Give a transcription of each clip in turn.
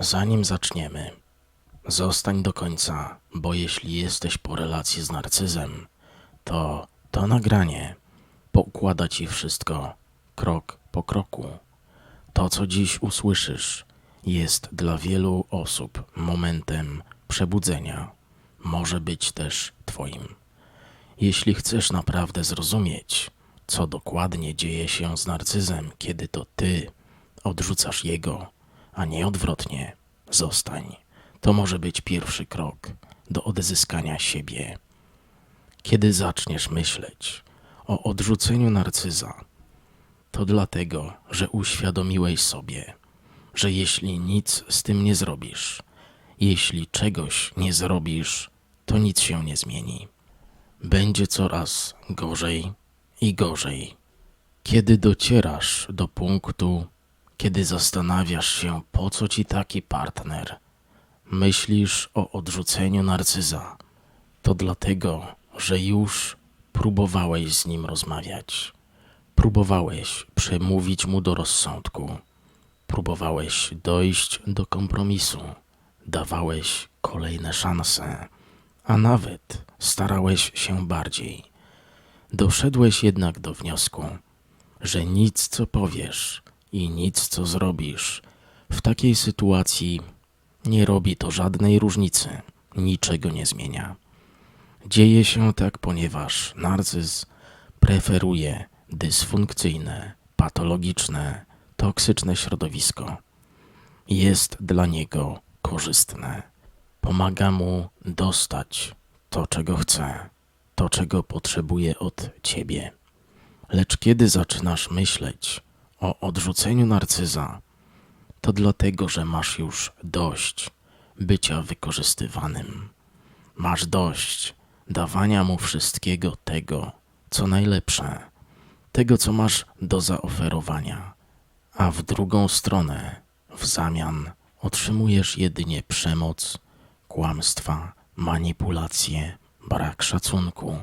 Zanim zaczniemy, zostań do końca, bo jeśli jesteś po relacji z narcyzem, to to nagranie poukłada ci wszystko krok po kroku. To, co dziś usłyszysz, jest dla wielu osób momentem przebudzenia. Może być też Twoim. Jeśli chcesz naprawdę zrozumieć, co dokładnie dzieje się z narcyzem, kiedy to Ty odrzucasz jego, a nie odwrotnie, zostań. To może być pierwszy krok do odzyskania siebie. Kiedy zaczniesz myśleć o odrzuceniu narcyza, to dlatego, że uświadomiłeś sobie, że jeśli nic z tym nie zrobisz, jeśli czegoś nie zrobisz, to nic się nie zmieni. Będzie coraz gorzej i gorzej. Kiedy docierasz do punktu, kiedy zastanawiasz się, po co ci taki partner, myślisz o odrzuceniu narcyza, to dlatego, że już próbowałeś z nim rozmawiać. Próbowałeś przemówić mu do rozsądku. Próbowałeś dojść do kompromisu. Dawałeś kolejne szanse, a nawet starałeś się bardziej. Doszedłeś jednak do wniosku, że nic co powiesz i nic co zrobisz w takiej sytuacji nie robi to żadnej różnicy, niczego nie zmienia. Dzieje się tak, ponieważ narcyz preferuje dysfunkcyjne, patologiczne, toksyczne środowisko. Jest dla niego korzystne. Pomaga mu dostać to, czego chce, to, czego potrzebuje od ciebie. Lecz kiedy zaczynasz myśleć o odrzuceniu narcyza, to dlatego, że masz już dość bycia wykorzystywanym. Masz dość dawania mu wszystkiego tego, co najlepsze, tego, co masz do zaoferowania, a w drugą stronę, w zamian, otrzymujesz jedynie przemoc, kłamstwa, manipulacje, brak szacunku.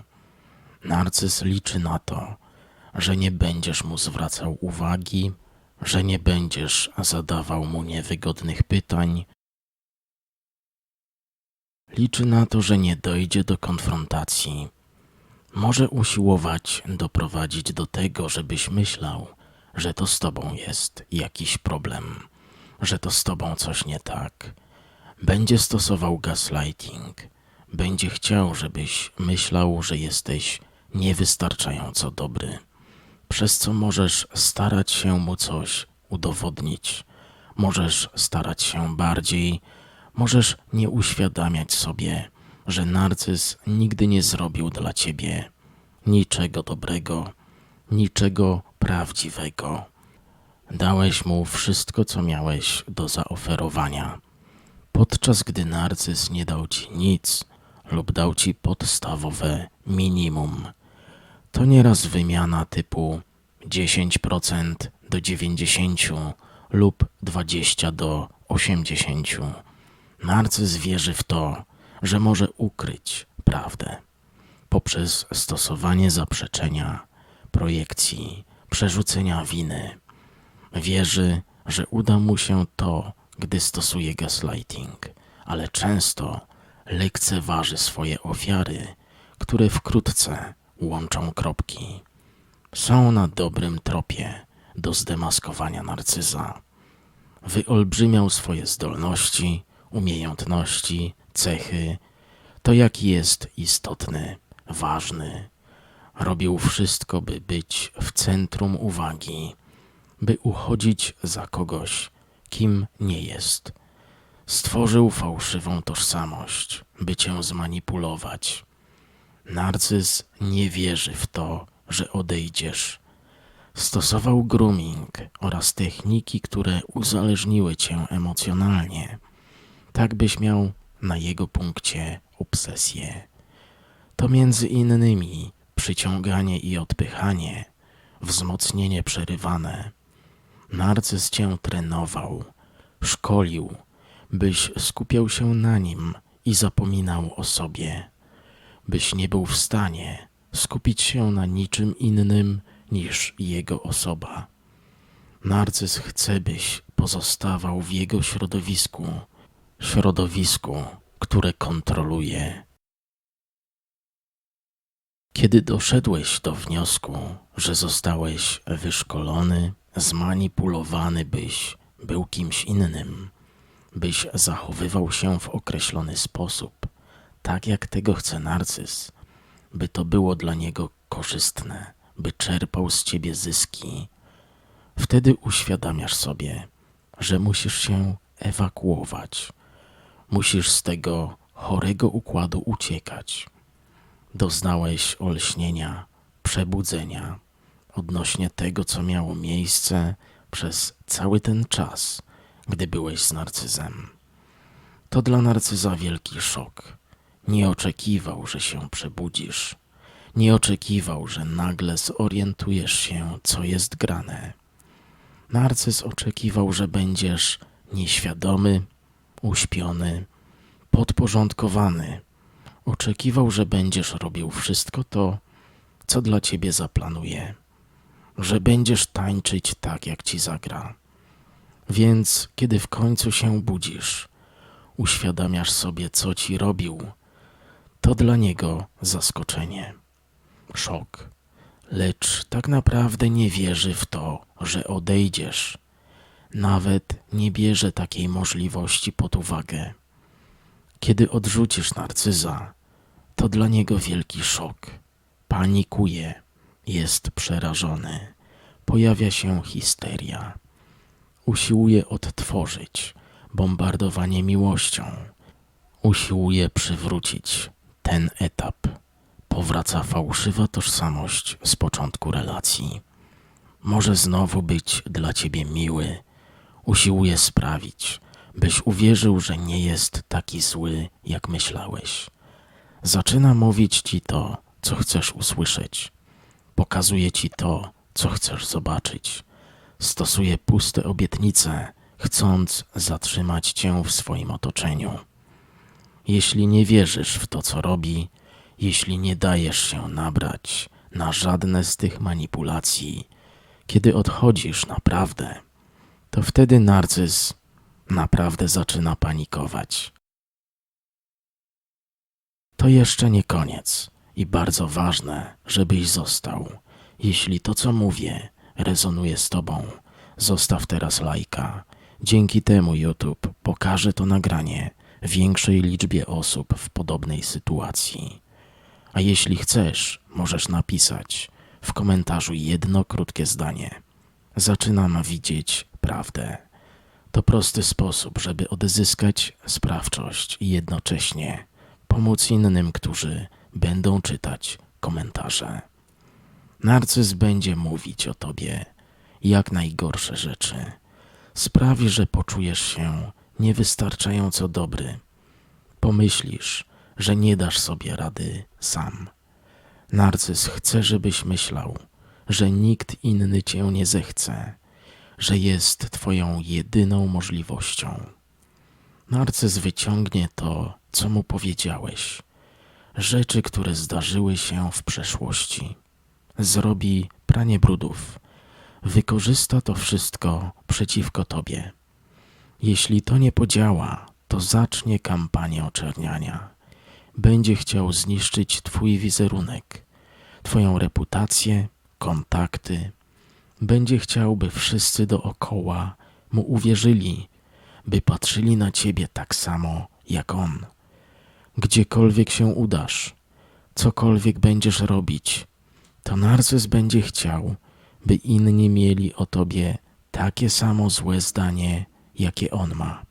Narcyz liczy na to, że nie będziesz mu zwracał uwagi, że nie będziesz zadawał mu niewygodnych pytań. Liczy na to, że nie dojdzie do konfrontacji. Może usiłować doprowadzić do tego, żebyś myślał, że to z tobą jest jakiś problem, że to z tobą coś nie tak. Będzie stosował gaslighting, będzie chciał, żebyś myślał, że jesteś niewystarczająco dobry przez co możesz starać się mu coś udowodnić, możesz starać się bardziej, możesz nie uświadamiać sobie, że narcyz nigdy nie zrobił dla ciebie niczego dobrego, niczego prawdziwego. Dałeś mu wszystko, co miałeś do zaoferowania, podczas gdy narcyz nie dał ci nic lub dał ci podstawowe minimum to nieraz wymiana typu 10% do 90 lub 20 do 80. Narcyz wierzy w to, że może ukryć prawdę poprzez stosowanie zaprzeczenia, projekcji, przerzucenia winy. Wierzy, że uda mu się to, gdy stosuje gaslighting, ale często lekceważy swoje ofiary, które wkrótce łączą kropki. Są na dobrym tropie do zdemaskowania narcyza. Wyolbrzymiał swoje zdolności, umiejętności, cechy, to jaki jest istotny, ważny. Robił wszystko, by być w centrum uwagi, by uchodzić za kogoś, kim nie jest. Stworzył fałszywą tożsamość, by cię zmanipulować Narcyz nie wierzy w to, że odejdziesz. Stosował grooming oraz techniki, które uzależniły cię emocjonalnie, tak byś miał na jego punkcie obsesję. To między innymi przyciąganie i odpychanie, wzmocnienie przerywane. Narcyz cię trenował, szkolił, byś skupiał się na nim i zapominał o sobie byś nie był w stanie skupić się na niczym innym niż jego osoba. Narcyz chce, byś pozostawał w jego środowisku, środowisku, które kontroluje. Kiedy doszedłeś do wniosku, że zostałeś wyszkolony, zmanipulowany, byś był kimś innym, byś zachowywał się w określony sposób, tak jak tego chce narcyz, by to było dla niego korzystne, by czerpał z ciebie zyski, wtedy uświadamiasz sobie, że musisz się ewakuować, musisz z tego chorego układu uciekać. Doznałeś olśnienia, przebudzenia odnośnie tego, co miało miejsce przez cały ten czas, gdy byłeś z narcyzem. To dla narcyza wielki szok. Nie oczekiwał, że się przebudzisz. Nie oczekiwał, że nagle zorientujesz się, co jest grane. Narcyz oczekiwał, że będziesz nieświadomy, uśpiony, podporządkowany. Oczekiwał, że będziesz robił wszystko to, co dla ciebie zaplanuje, że będziesz tańczyć tak, jak ci zagra. Więc kiedy w końcu się budzisz, uświadamiasz sobie, co ci robił, to dla niego zaskoczenie, szok, lecz tak naprawdę nie wierzy w to, że odejdziesz. Nawet nie bierze takiej możliwości pod uwagę. Kiedy odrzucisz narcyza, to dla niego wielki szok. Panikuje, jest przerażony, pojawia się histeria. Usiłuje odtworzyć bombardowanie miłością. Usiłuje przywrócić ten etap. Powraca fałszywa tożsamość z początku relacji. Może znowu być dla ciebie miły. Usiłuje sprawić, byś uwierzył, że nie jest taki zły, jak myślałeś. Zaczyna mówić ci to, co chcesz usłyszeć. Pokazuje ci to, co chcesz zobaczyć. Stosuje puste obietnice, chcąc zatrzymać cię w swoim otoczeniu. Jeśli nie wierzysz w to, co robi, jeśli nie dajesz się nabrać na żadne z tych manipulacji, kiedy odchodzisz naprawdę, to wtedy narcyz naprawdę zaczyna panikować. To jeszcze nie koniec i bardzo ważne, żebyś został. Jeśli to, co mówię, rezonuje z Tobą, zostaw teraz lajka. Dzięki temu YouTube pokaże to nagranie większej liczbie osób w podobnej sytuacji. A jeśli chcesz, możesz napisać w komentarzu jedno krótkie zdanie. Zaczynam widzieć prawdę. To prosty sposób, żeby odzyskać sprawczość i jednocześnie pomóc innym, którzy będą czytać komentarze. Narcyz będzie mówić o tobie jak najgorsze rzeczy. Sprawi, że poczujesz się niewystarczająco dobry. Pomyślisz, że nie dasz sobie rady sam. Narcyz chce, żebyś myślał, że nikt inny cię nie zechce, że jest twoją jedyną możliwością. Narcyz wyciągnie to, co mu powiedziałeś, rzeczy, które zdarzyły się w przeszłości. Zrobi pranie brudów, wykorzysta to wszystko przeciwko tobie. Jeśli to nie podziała, to zacznie kampanię oczerniania. Będzie chciał zniszczyć Twój wizerunek, Twoją reputację, kontakty. Będzie chciał, by wszyscy dookoła mu uwierzyli, by patrzyli na Ciebie tak samo jak on. Gdziekolwiek się udasz, cokolwiek będziesz robić, to narcyz będzie chciał, by inni mieli o Tobie takie samo złe zdanie, jakie on ma.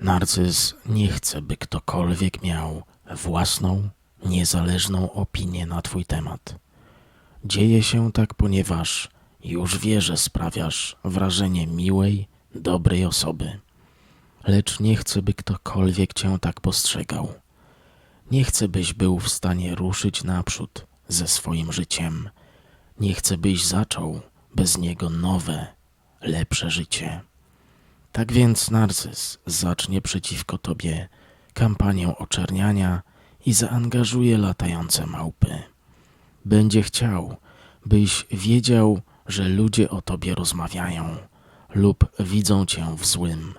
Narcyz nie chce, by ktokolwiek miał własną, niezależną opinię na Twój temat. Dzieje się tak, ponieważ już wie, że sprawiasz wrażenie miłej, dobrej osoby, lecz nie chce, by ktokolwiek Cię tak postrzegał. Nie chce, byś był w stanie ruszyć naprzód ze swoim życiem. Nie chce, byś zaczął bez niego nowe, lepsze życie. Tak więc narcyz zacznie przeciwko tobie kampanię oczerniania i zaangażuje latające małpy. Będzie chciał, byś wiedział, że ludzie o tobie rozmawiają, lub widzą cię w złym,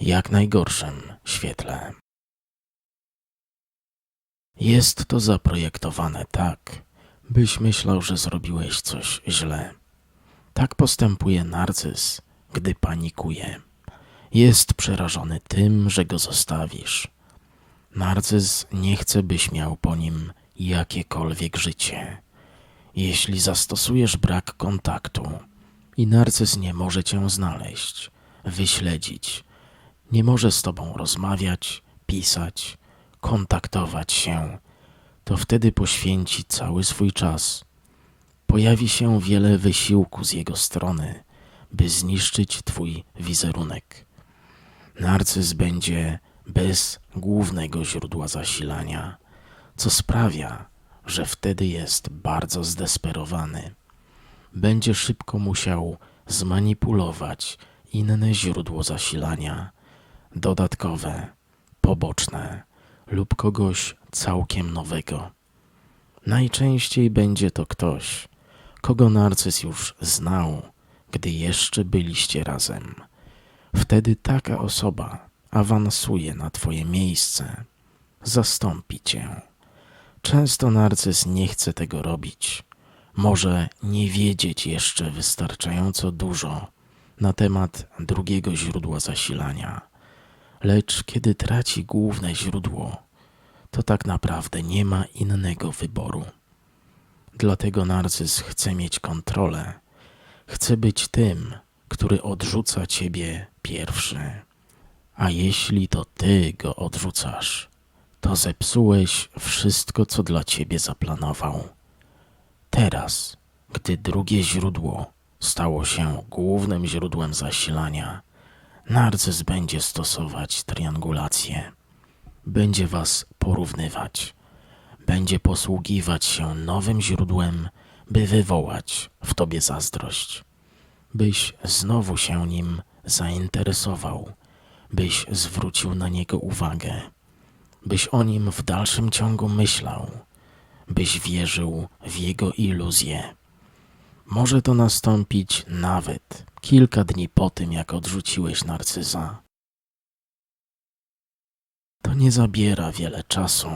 jak najgorszym świetle. Jest to zaprojektowane tak, byś myślał, że zrobiłeś coś źle. Tak postępuje narcyz, gdy panikuje. Jest przerażony tym, że go zostawisz. Narcyz nie chce, byś miał po nim jakiekolwiek życie. Jeśli zastosujesz brak kontaktu i narcyz nie może cię znaleźć, wyśledzić, nie może z tobą rozmawiać, pisać, kontaktować się, to wtedy poświęci cały swój czas. Pojawi się wiele wysiłku z jego strony, by zniszczyć twój wizerunek. Narcyz będzie bez głównego źródła zasilania, co sprawia, że wtedy jest bardzo zdesperowany. Będzie szybko musiał zmanipulować inne źródło zasilania, dodatkowe, poboczne lub kogoś całkiem nowego. Najczęściej będzie to ktoś, kogo narcyz już znał, gdy jeszcze byliście razem. Wtedy taka osoba awansuje na twoje miejsce, zastąpi cię. Często narcyz nie chce tego robić. Może nie wiedzieć jeszcze wystarczająco dużo na temat drugiego źródła zasilania, lecz kiedy traci główne źródło, to tak naprawdę nie ma innego wyboru. Dlatego narcyz chce mieć kontrolę, chce być tym, który odrzuca ciebie pierwszy. A jeśli to ty go odrzucasz, to zepsułeś wszystko, co dla ciebie zaplanował. Teraz, gdy drugie źródło stało się głównym źródłem zasilania, narcyz będzie stosować triangulację. Będzie was porównywać. Będzie posługiwać się nowym źródłem, by wywołać w tobie zazdrość. Byś znowu się nim zainteresował, byś zwrócił na niego uwagę byś o nim w dalszym ciągu myślał, byś wierzył w jego iluzję. Może to nastąpić nawet kilka dni po tym, jak odrzuciłeś narcyza. To nie zabiera wiele czasu,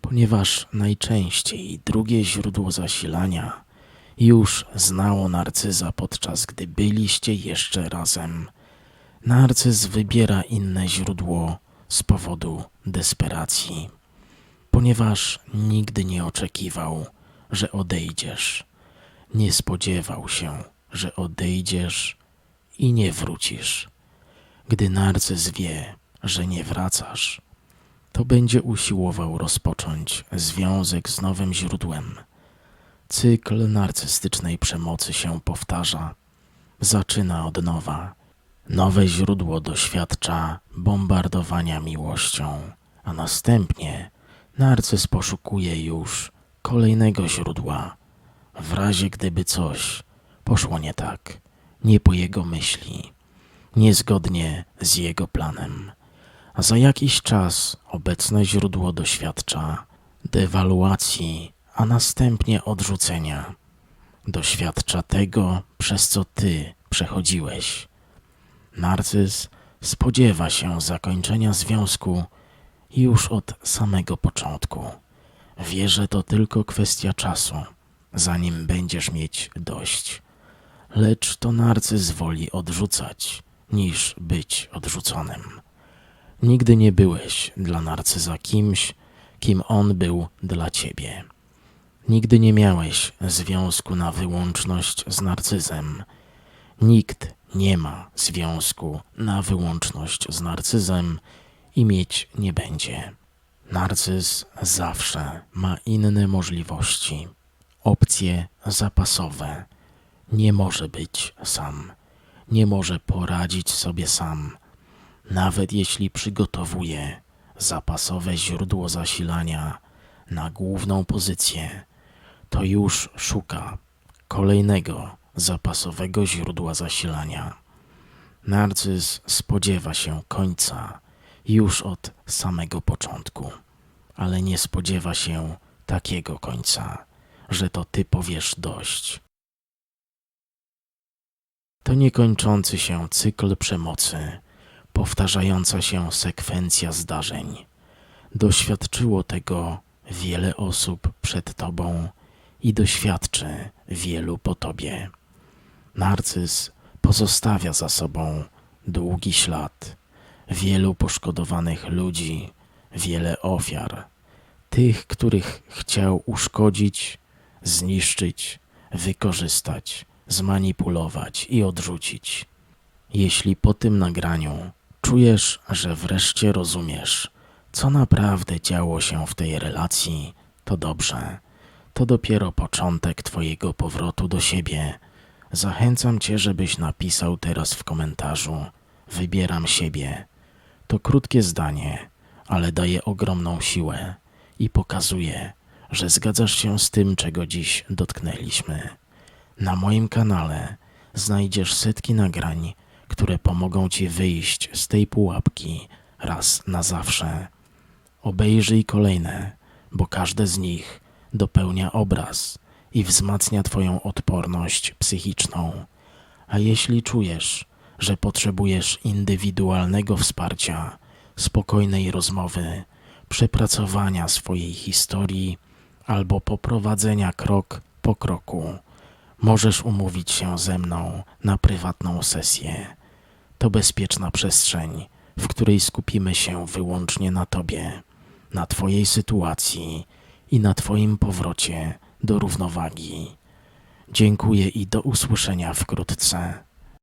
ponieważ najczęściej drugie źródło zasilania już znało narcyza podczas gdy byliście jeszcze razem. Narcyz wybiera inne źródło z powodu desperacji, ponieważ nigdy nie oczekiwał, że odejdziesz. Nie spodziewał się, że odejdziesz i nie wrócisz. Gdy narcyz wie, że nie wracasz, to będzie usiłował rozpocząć związek z nowym źródłem. Cykl narcystycznej przemocy się powtarza. Zaczyna od nowa Nowe źródło doświadcza bombardowania miłością, a następnie narcyz poszukuje już kolejnego źródła, w razie gdyby coś poszło nie tak, nie po jego myśli, niezgodnie z jego planem. A za jakiś czas obecne źródło doświadcza dewaluacji, a następnie odrzucenia. Doświadcza tego, przez co ty przechodziłeś Narcyz spodziewa się zakończenia związku już od samego początku. Wie, że to tylko kwestia czasu, zanim będziesz mieć dość. Lecz to narcyz woli odrzucać, niż być odrzuconym. Nigdy nie byłeś dla narcyza kimś, kim on był dla ciebie. Nigdy nie miałeś związku na wyłączność z narcyzem. Nikt nie ma związku na wyłączność z narcyzem i mieć nie będzie. Narcyz zawsze ma inne możliwości, opcje zapasowe. Nie może być sam, nie może poradzić sobie sam, nawet jeśli przygotowuje zapasowe źródło zasilania na główną pozycję, to już szuka kolejnego zapasowego źródła zasilania. Narcyz spodziewa się końca już od samego początku, ale nie spodziewa się takiego końca, że to ty powiesz dość. To niekończący się cykl przemocy, powtarzająca się sekwencja zdarzeń. Doświadczyło tego wiele osób przed tobą i doświadczy wielu po tobie. Narcyz pozostawia za sobą długi ślad, wielu poszkodowanych ludzi, wiele ofiar, tych, których chciał uszkodzić, zniszczyć, wykorzystać, zmanipulować i odrzucić. Jeśli po tym nagraniu czujesz, że wreszcie rozumiesz, co naprawdę działo się w tej relacji, to dobrze. To dopiero początek Twojego powrotu do siebie. Zachęcam Cię, żebyś napisał teraz w komentarzu: Wybieram siebie. To krótkie zdanie, ale daje ogromną siłę i pokazuje, że zgadzasz się z tym, czego dziś dotknęliśmy. Na moim kanale znajdziesz setki nagrań, które pomogą Ci wyjść z tej pułapki raz na zawsze. Obejrzyj kolejne, bo każde z nich dopełnia obraz i wzmacnia Twoją odporność psychiczną. A jeśli czujesz, że potrzebujesz indywidualnego wsparcia, spokojnej rozmowy, przepracowania swojej historii albo poprowadzenia krok po kroku, możesz umówić się ze mną na prywatną sesję. To bezpieczna przestrzeń, w której skupimy się wyłącznie na Tobie, na Twojej sytuacji i na Twoim powrocie do równowagi. Dziękuję i do usłyszenia wkrótce.